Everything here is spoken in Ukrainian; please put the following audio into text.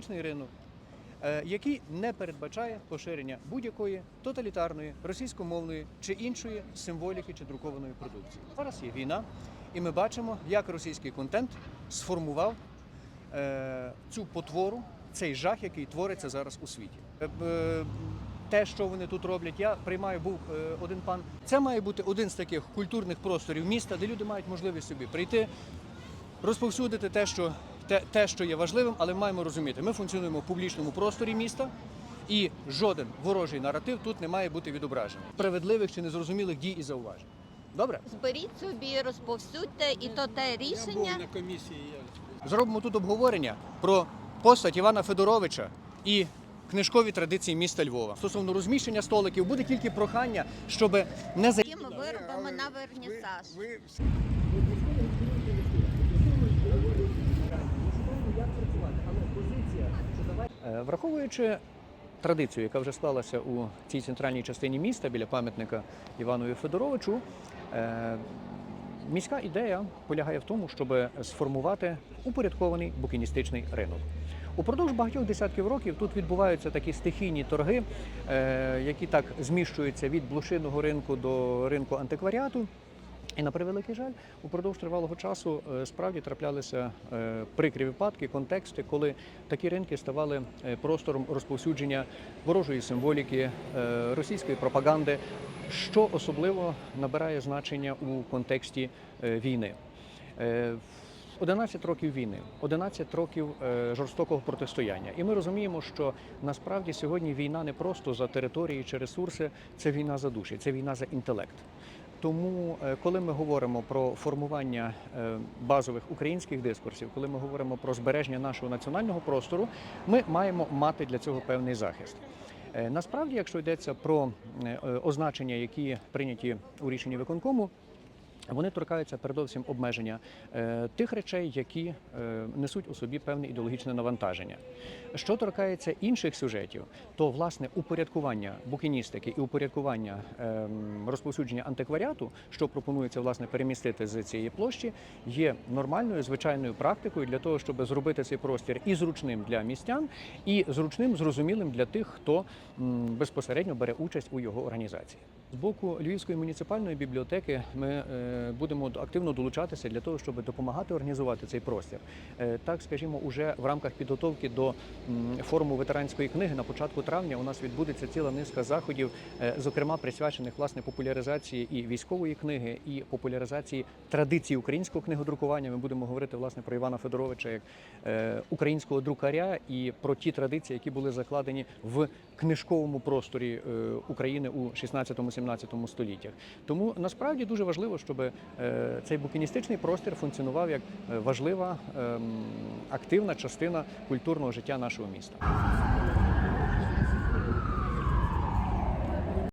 букіністичний ринок, е, який не передбачає поширення будь-якої тоталітарної, російськомовної чи іншої символіки чи друкованої продукції. Зараз є війна, і ми бачимо, як російський контент сформував е, цю потвору, цей жах, який твориться зараз у світі. Е, Те, що вони тут роблять, я приймаю, був один пан. Це має бути один з таких культурних просторів міста, де люди мають можливість собі прийти, розповсюдити те, що те, те, що є важливим, але маємо розуміти, ми функціонуємо в публічному просторі міста. І жоден ворожий наратив тут не має бути відображений. Справедливих чи незрозумілих дій і зауважень. Добре? Зберіть собі, розповсюдьте, і то те Я був рішення. на комісії. Я... Зробимо тут обговорення про постать Івана Федоровича і книжкові традиції міста Львова. Стосовно розміщення столиків буде тільки прохання, щоб не за Якими виробами на вернісаж. Ви, Е, Враховуючи традицію, яка вже склалася у цій центральній частині міста біля пам'ятника Іванові Федоровичу, е, міська ідея полягає в тому, щоб сформувати упорядкований букіністичний ринок. Упродовж багатьох десятків років тут відбуваються такі стихійні торги, е, які так зміщуються від блошиного ринку до ринку антикваріату. І на превеликий жаль, упродовж тривалого часу е, справді траплялися е, прикрі випадки, контексти, коли такі ринки ставали е, простором розповсюдження ворожої символіки, російської пропаганди, що особливо набирає значення у контексті війни. Е, 11 років війни, 11 років жорстокого протистояння. І ми розуміємо, що насправді сьогодні війна не просто за території чи ресурси, це війна за душі, це війна за інтелект. Тому, е, коли ми говоримо про формування е, базових українських дискурсів, коли ми говоримо про збереження нашого національного простору, ми маємо мати для цього певний захист. Е, Насправді, якщо йдеться про означення, які прийняті у рішенні виконкому, вони торкаються передовсім обмеження е, тих речей, які е, несуть у собі певне ідеологічне навантаження. Що торкається інших сюжетів, то власне упорядкування букіністики і упорядкування е, розповсюдження антикваріату, що пропонується власне перемістити з цієї площі, є нормальною звичайною практикою для того, щоб зробити цей простір і зручним для містян, і зручним, зрозумілим для тих, хто м, безпосередньо бере участь у його організації. З боку Львівської муніципальної бібліотеки ми е, будемо активно долучатися для того, щоб допомагати організувати цей простір. Е, Так, скажімо, уже в рамках підготовки до форуму ветеранської книги на початку травня у нас відбудеться ціла низка заходів, е, зокрема присвячених власне популяризації і військової книги, і популяризації традицій українського книгодрукування. Ми будемо говорити власне про Івана Федоровича як е, українського друкаря і про ті традиції, які були закладені в книжковому просторі е, України у 16-17 століттях. Тому насправді дуже важливо, щоб е, цей букіністичний простір функціонував як е, важлива ем, активна частина культурного життя нашого міста.